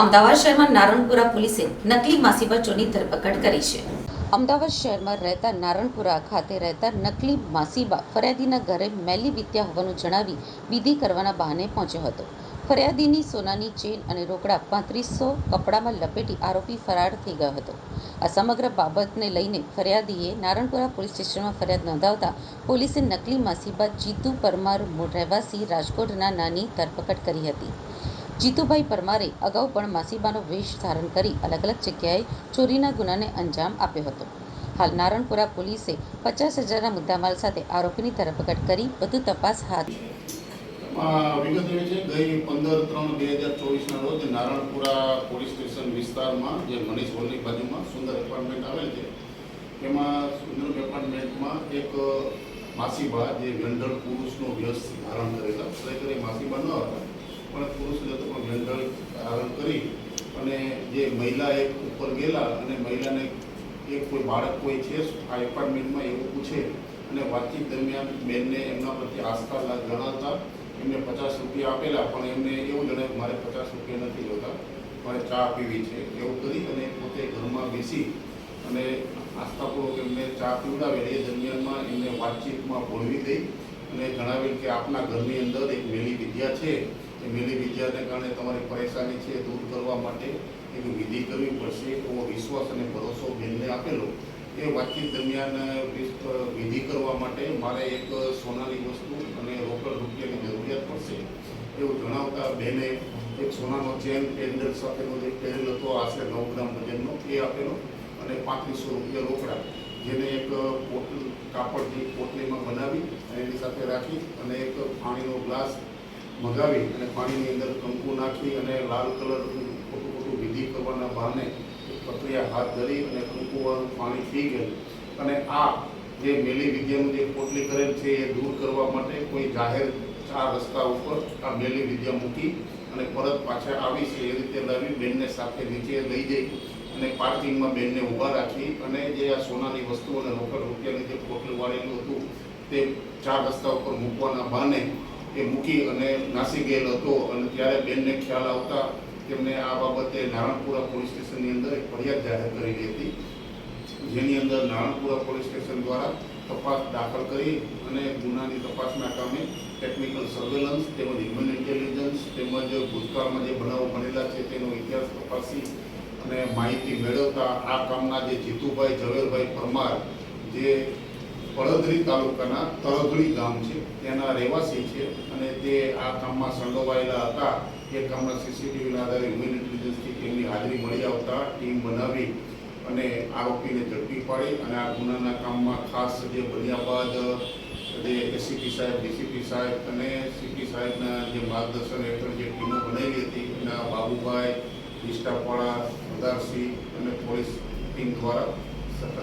અમદાવાદ શહેરમાં નારણપુરા પોલીસે નકલી માસી બચ્ચોની ધરપકડ કરી છે. અમદાવાદ શહેરમાં રહેતા નારણપુરા ખાતે રહેતા નકલી માસીબા ફરિયાદીના ઘરે મેલી વિદ્યા હોવાનું જણાવી વિધિ કરવાના બહાને પહોંચ્યો હતો. ફરિયાદીની સોનાની ચેન અને રોકડા પાંત્રીસો કપડામાં લપેટી આરોપી ફરાર થઈ ગયો હતો. આ સમગ્ર બાબતને લઈને ફરિયાદીએ નારણપુરા પોલીસ સ્ટેશનમાં ફરિયાદ નોંધાવતા પોલીસે નકલી માસીબા જીતુ પરમાર મૂળ રહેવાસી રાજકોટના નાની ધરપકડ કરી હતી. જીતુભાઈ પરમારે અગાઉ પણ માસીબાનો વેશ ધારણ કરી અલગ અલગ જગ્યાએ ચોરીના ગુનાને અંજામ આપ્યો હતો. હાલ નારણપુરા પોલીસે પચાસ હજારના મુદ્દામાલ સાથે આરોપીની ધરપકડ કરી વધુ તપાસ હાથ વિગત એવી છે, ગઈ પંદર ત્રણ બે હજાર ચોવીસના રોજ નારણપુરા પોલીસ સ્ટેશન વિસ્તારમાં જે મનીષ હોલની બાજુમાં સુંદર એપાર્ટમેન્ટ આવેલ છે, એમાં સુંદર એપાર્ટમેન્ટમાં એક માસીબા જે ગંડળ પુરુષનો વ્યસ્ત ધારણ કરેલા ખરેખર એ માસીબા ન હતા. પણ પુરુષ જ હતો પ્રારંભ કરી અને જે મહિલા એક ઉપર ગયેલા અને મહિલાને એક કોઈ બાળક કોઈ છે, આ એપાર્ટમેન્ટમાં એવું પૂછે અને વાતચીત દરમિયાન બેનને એમના પ્રત્યે આસ્થા જણાવતા એમને પચાસ રૂપિયા આપેલા, પણ એમને એવું જણાવ્યું, મારે પચાસ રૂપિયા નથી જોતા, મારે ચા પીવી છે. એવું કરી અને પોતે ઘરમાં બેસી અને આસ્થાપૂર્વક એમને ચા પીવડાવેલ. એ દરમિયાનમાં એમને વાતચીતમાં ભોળવી દઈ અને જણાવેલ કે આપના ઘરની અંદર એક મેલી વિદ્યા છે એ મેલી વિદ્યાને કારણે તમારી પરેશાની છે દૂર કરવા માટે એક વિધિ કરવી પડશે, એવો વિશ્વાસ અને ભરોસો બેનને આપેલો. એ વાતચીત દરમિયાન વિધિ કરવા માટે મારે એક સોનાની વસ્તુ અને રોકડ રૂપિયાની જરૂરિયાત પડશે એવું જણાવતા બેને એક સોનાનો ચેન પેન્ડલ સાથેનો જે પહેરેલ હતો, આશરે નવ ગ્રામ વજનનો, એ આપેલો અને પાંત્રીસો રૂપિયા રોકડા, જેને એક પોટલ કાપડની પોટલીમાં બનાવી અને એની સાથે રાખી અને એક પાણીનો ગ્લાસ મગાવી અને પાણીની અંદર કંકુ નાખી અને લાલ કલર ખોટું ખોટું વિધિ કરવાના બહાને પ્રક્રિયા હાથ ધરી અને કંકુવાળું પાણી પી ગયું. અને આ જે મેલી વિદ્યાનું જે પોટલી કરેલ છે એ દૂર કરવા માટે કોઈ જાહેર ચાર રસ્તા ઉપર આ મેલી વિદ્યા મૂકી અને પરત પાછા આવી છે. એ રીતે લાવી બેનને સાથે નીચે લઈ જઈ અને પાર્કિંગમાં બેનને ઊભા રાખી અને જે આ સોનાની વસ્તુ અને રોકડ રૂપિયાની જે પોટલી વાળેલું હતું તે ચાર રસ્તા ઉપર મૂકવાના બહાને એ મૂકી અને નાસી ગયેલ હતો અને ત્યારે બેનને ખ્યાલ આવતા તેમને આ બાબતે નારણપુરા પોલીસ સ્ટેશનની અંદર એક ફરિયાદ જાહેર કરેલી હતી. જેની અંદર નારણપુરા પોલીસ સ્ટેશન દ્વારા તપાસ દાખલ કરી અને ગુનાની તપાસના કામે ટેકનિકલ સર્વેલન્સ તેમજ હ્યુમન ઇન્ટેલિજન્સ તેમજ ભૂતકાળમાં જે બનાવો બનેલા છે તેનો ઇતિહાસ તપાસી અને માહિતી મેળવતા આ કામના જે જીતુભાઈ ઝવેરભાઈ પરમાર જે પડદરી તાલુકાના તરધડી ગામ છે. ત્યાંના રહેવાસી છે અને તે આ કામમાં સંડોવાયેલા હતા. એ કામના સીસીટીવીના આધારે હ્યુમન ઇન્ટેલિજન્સથી તેમની હાજરી મળી આવતા ટીમ બનાવી અને આરોપીને ઝડપી પાડી અને આ ગુનાના કામમાં ખાસ જે બન્યા બાદ જે એસીપી સાહેબ ડીસીપી સાહેબ અને સીપી સાહેબના જે માર્ગદર્શન હેઠળ જે ટીમો બનાવી હતી, એના બાબુભાઈ નિષ્ઠાપાડા સરદારસિંહ અને પોલીસ ટીમ દ્વારા સતત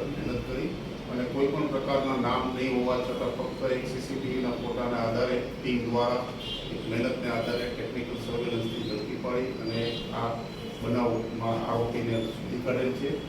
કોઈ પણ પ્રકારના નામ નહીં હોવા છતાં ફક્ત એક સીસીટીવીના ફોટાના આધારે ટીમ દ્વારા એક મહેનતને આધારે ટેકનિકલ સર્વેલન્સથી ઝડપી પાડી અને આ બનાવમાં આરોપીને સુધી કાઢેલ છે.